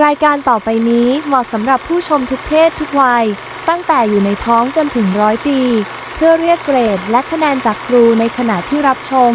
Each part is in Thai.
รายการต่อไปนี้เหมาะสำหรับผู้ชมทุกเพศทุกวัย ตั้งแต่อยู่ในท้องจนถึงร้อยปี เพื่อเรียกเกรดและคะแนนจากครูในขณะที่รับชม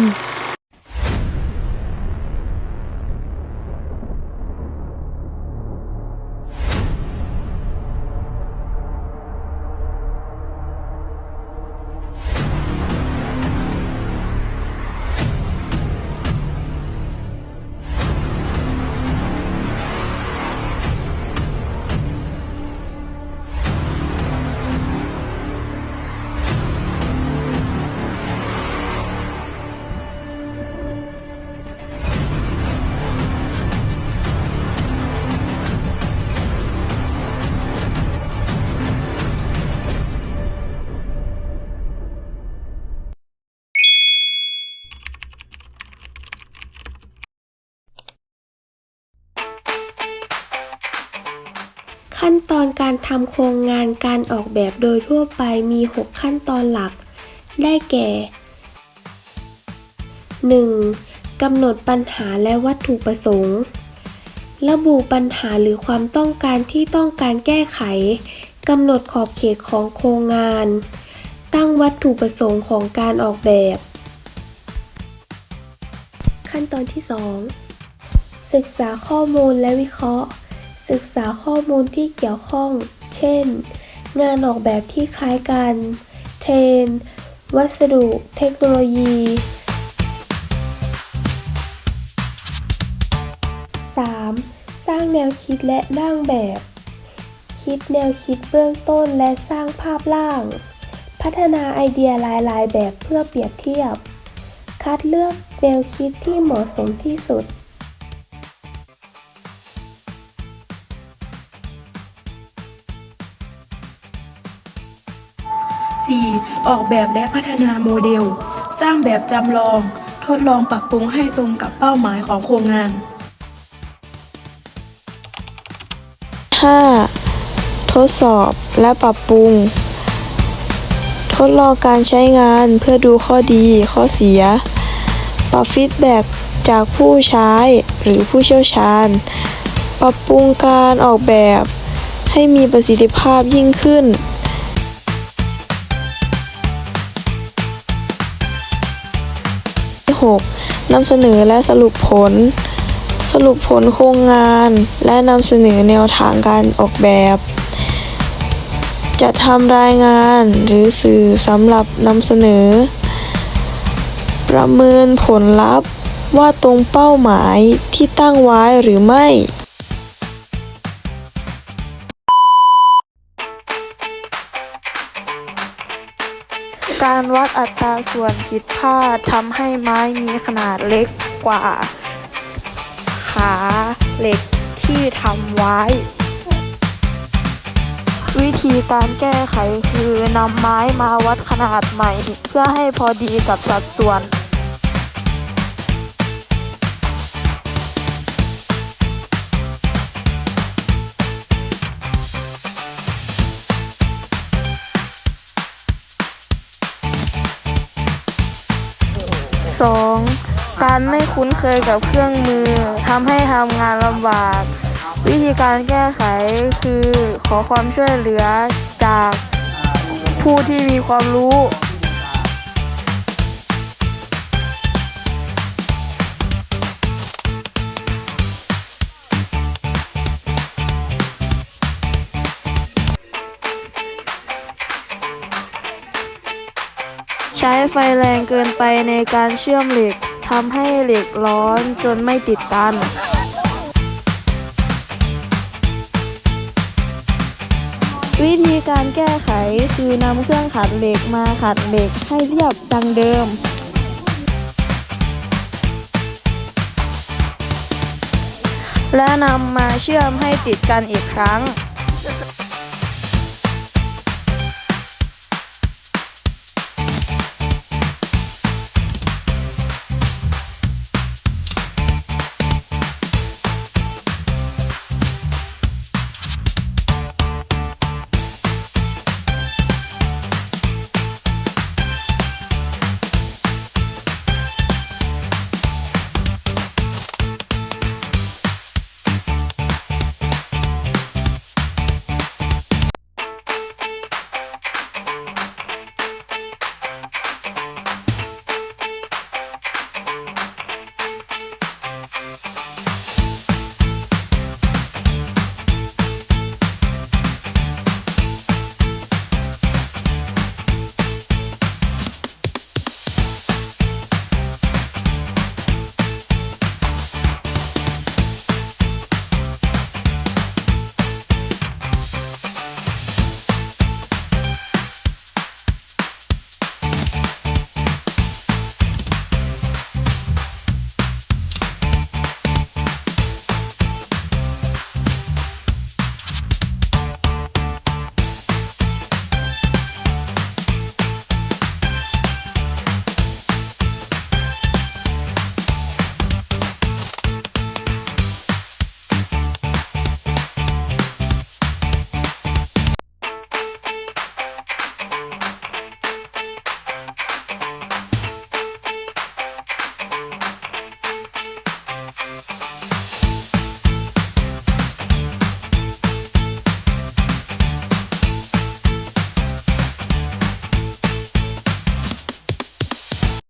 ขั้นตอนการทำโครงงานการออกแบบโดยทั่วไปมี 6 ขั้นตอนหลัก ได้แก่ 1. กำหนดปัญหาและวัตถุประสงค์ ระบุปัญหาหรือความต้องการที่ต้องการแก้ไข กำหนดขอบเขตของโครงงาน ตั้งวัตถุประสงค์ของการออกแบบ ขั้นตอนที่ 2 ศึกษาข้อมูลและวิเคราะห์ ศึกษาข้อมูลที่เกี่ยวข้อง เช่น งานออกแบบที่คล้ายกัน เทรน วัสดุ เทคโนโลยี 3. สร้างแนวคิดและร่างแบบ คิดแนวคิดเบื้องต้นและสร้างภาพร่าง พัฒนาไอเดียหลาย ๆ แบบเพื่อเปรียบเทียบ คัดเลือกแนวคิดที่เหมาะสมที่สุด 4. ออกแบบและพัฒนาโมเดล สร้างแบบจำลอง ทดลองปรับปรุงให้ตรงกับเป้าหมายของโครงงาน 5. ทดสอบและปรับปรุง ทดลองการใช้งานเพื่อดูข้อดีข้อเสีย ปรับฟีดแบ็กจากผู้ใช้หรือผู้เชี่ยวชาญ ปรับปรุงการออกแบบให้มีประสิทธิภาพยิ่งขึ้น 6. นำเสนอและสรุปผล สรุปผลโครงงานและนำเสนอแนวทางการออกแบบจะทำรายงานหรือสื่อสำหรับนำเสนอ ประเมินผลลัพธ์ว่าตรงเป้าหมายที่ตั้งไว้หรือไม่ การวัดอัตราส่วนผิดพลาดทำให้ไม้มีขนาดเล็กกว่า ขาเหล็กที่ทำไว้ วิธีการแก้ไขคือนำไม้มาวัดขนาดใหม่ เพื่อให้พอดีกับสัดส่วน 2. การไม่คุ้นเคยกับเครื่องมือทำให้ทำงานลำบาก วิธีการแก้ไขคือขอความช่วยเหลือจากผู้ที่มีความรู้ ไฟแรงเกินไปในการเชื่อมเหล็กทำให้เหล็กร้อนจนไม่ติดกันวิธีการแก้ไขคือนำเครื่องขัดเหล็กมาขัดเหล็กให้เรียบดังเดิม และนำมาเชื่อมให้ติดกันอีกครั้ง